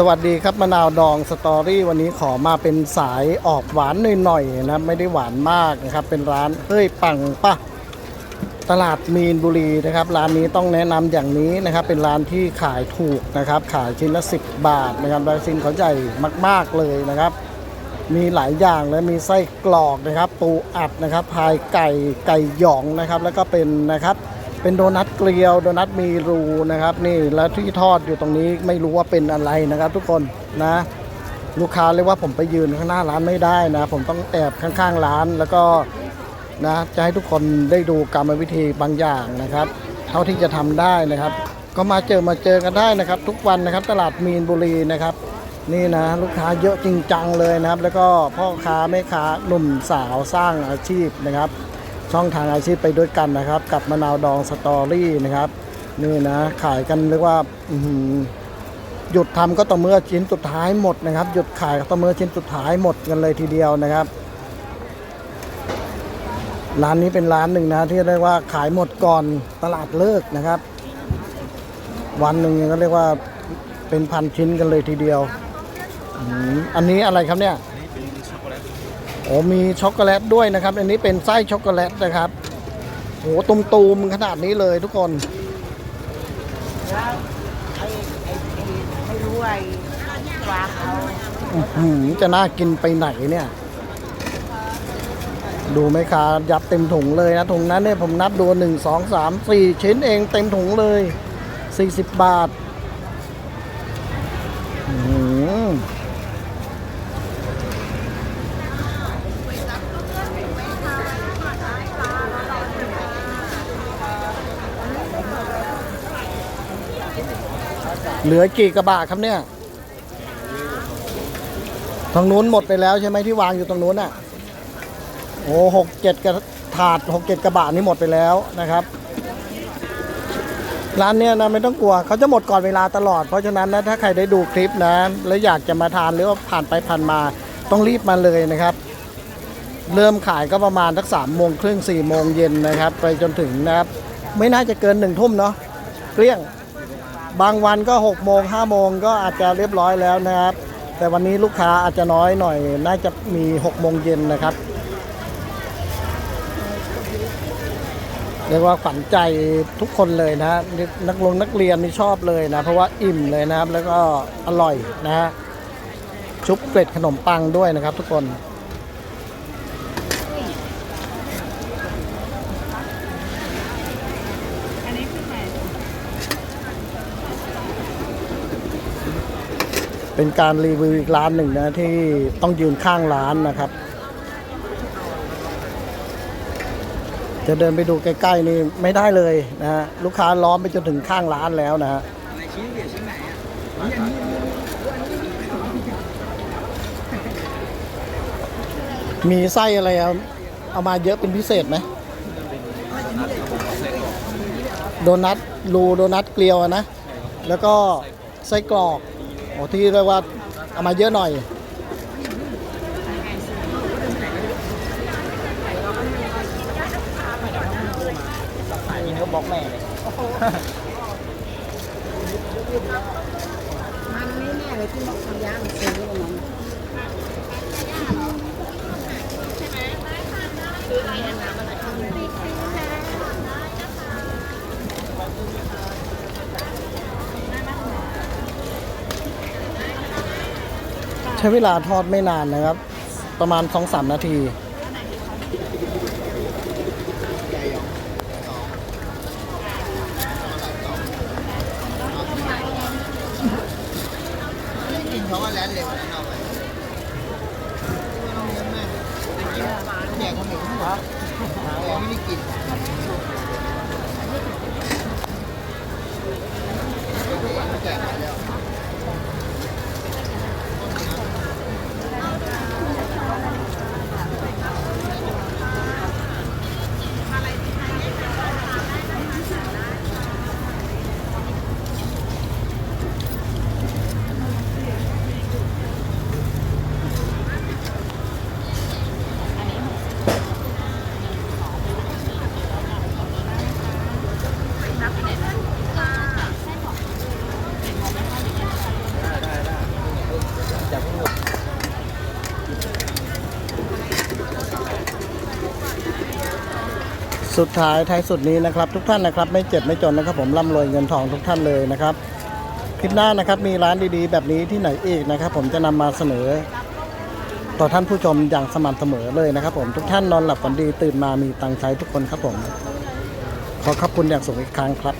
สวัสดีครับมะนาวดองสตอรี่วันนี้ขอมาเป็นสายออกหวานหน่อยๆนะครับไม่ได้หวานมากนะครับ เป็นร้านเฮ้ยปังปะตลาดมีนบุรีนะครับ ร้านนี้ต้องแนะนำอย่างนี้นะครับ เป็นร้านที่ขายถูกนะครับ ขายชิ้นละ 10 บาทนะครับแล้วชิ้นเขาใหญ่มาก ๆเลยนะครับ มีหลายอย่างเลยมีไส้กรอกนะครับ ปูอัดนะครับพายไก่ไก่หยองนะครับ แล้วก็เป็นนะครับ เป็นโดนัทเกลียวโดนัทมีรูนะครับ นี่แล้วที่ทอดอยู่ตรงนี้ไม่รู้ว่าเป็นอะไรนะครับ ทุกคนนะ ลูกค้าเรียกว่าผมไปยืนข้างหน้าร้านไม่ได้นะ ผมต้องแอบข้างๆร้านแล้วก็นะจะให้ทุกคนได้ดูกรรมวิธีบางอย่างนะครับ เท่าที่จะทำได้นะครับ ก็มาเจอมาเจอกันได้นะครับ ทุกวันนะครับตลาดมีนบุรีนะครับ นี่นะลูกค้าเยอะจริงจังเลยนะครับ แล้วก็พ่อค้าแม่ค้าหนุ่มสาวสร้างอาชีพนะครับ ช่องทางอาชีพไปด้วยกันนะครับ กับมะนาวดองสตอรี่นะครับนี่นะขายกันเรียกว่าหยุดทำก็ต่อเมื่อชิ้นสุดท้ายหมดนะครับ หยุดขายก็ต่อเมื่อชิ้นสุดท้ายหมดกันเลยทีเดียวนะครับ ร้านนี้เป็นร้านหนึ่งนะ ที่เรียกว่าขายหมดก่อนตลาดเลิกนะครับ วันหนึ่งก็เรียกว่าเป็นพันชิ้นกันเลยทีเดียวอันนี้อะไรครับเนี่ย โอ้มีช็อกโกแลตด้วยนะครับ อันนี้เป็นไส้ช็อกโกแลตนะครับโอ้ตุมตูมๆขนาดนี้เลยทุกคนแล้วไอ้ไอ้ไอ้ไม่รู้ไอ้วางเอาอื้อหือจะน่ากินไปไหนเนี่ย ดูไหมคะยัดเต็มถุงเลยนะถุงนั้นเนี่ยผมนับดูหนึ่งสองสามสี่ชิ้นเองเต็มถุงเลยสี่สิบบาท อื้อ เหลือกี่กระบะครับเนี่ย ทางนู้นหมดไปแล้วใช่ไหมที่วางอยู่ตรงนู้นอะ โอ้หกเจ็ดกระถาดหกเจ็ดกระบะนี่หมดไปแล้วนะครับ ร้านเนี้ยนะไม่ต้องกลัวเขาจะหมดก่อนเวลาตลอด เพราะฉะนั้นนะถ้าใครได้ดูคลิปนะ แล้วอยากจะมาทานหรือว่าผ่านไปผ่านมาต้องรีบมาเลยนะครับ เริ่มขายก็ประมาณสักสามโมงครึ่งสี่โมงเย็นนะครับ ไปจนถึงนะครับ ไม่น่าจะเกินหนึ่งทุ่มเนาะเกลี้ยง บางวันก็6โมง5โมงก็อาจจะเรียบร้อยแล้วนะครับ แต่วันนี้ลูกค้าอาจจะน้อยหน่อย น่าจะมี6โมงเย็นนะครับ เรียกว่าฝันใจทุกคนเลยนะฮะนักลงนักเรียนนี่ชอบเลยนะ เพราะว่าอิ่มเลยนะครับ แล้วก็อร่อยนะฮะชุบเกล็ดขนมปังด้วยนะครับทุกคน เป็นการรีวิวอีกร้านหนึ่งนะที่ต้องยืนข้างร้านนะครับ จะเดินไปดูใกล้ๆนี่ไม่ได้เลยนะฮะลูกค้าล้อมไปจนถึงข้างร้านแล้วนะฮะมีไส้อะไรเอาเอามาเยอะเป็นพิเศษไหมโดนัทรูโดนัทเกลียวนะ แล้วก็ไส้กรอก โอ้ที่เรียกว่าเอามาเยอะหน่อยนี่ก็บอกแม่เลยมันนี่แน่เลยที่บอกทำย่างซื้อมัน ใช้เวลาทอดไม่นานนะครับ ประมาณ 2-3 นาทีเขาก็แล้วเร็วนะเอาไปแจกคนอื่นเหรอเราไม่ได้กินแจกไปแล้ว สุดท้ายท้ายสุดนี้นะครับ ทุกท่านนะครับไม่เจ็บไม่จนนะครับ ผมร่ำรวยเงินทองทุกท่านเลยนะครับคลิปหน้านะครับมีร้านดีๆ แบบนี้ที่ไหนอีกนะครับ ผมจะนำมาเสนอ ต่อท่านผู้ชมอย่างสม่ำเสมอเลยนะครับ ผมทุกท่านนอนหลับฝันดีตื่นมามีตังค์ใช้ทุกคนครับผม ขอขอบคุณอย่างสูงอีกครั้งครับ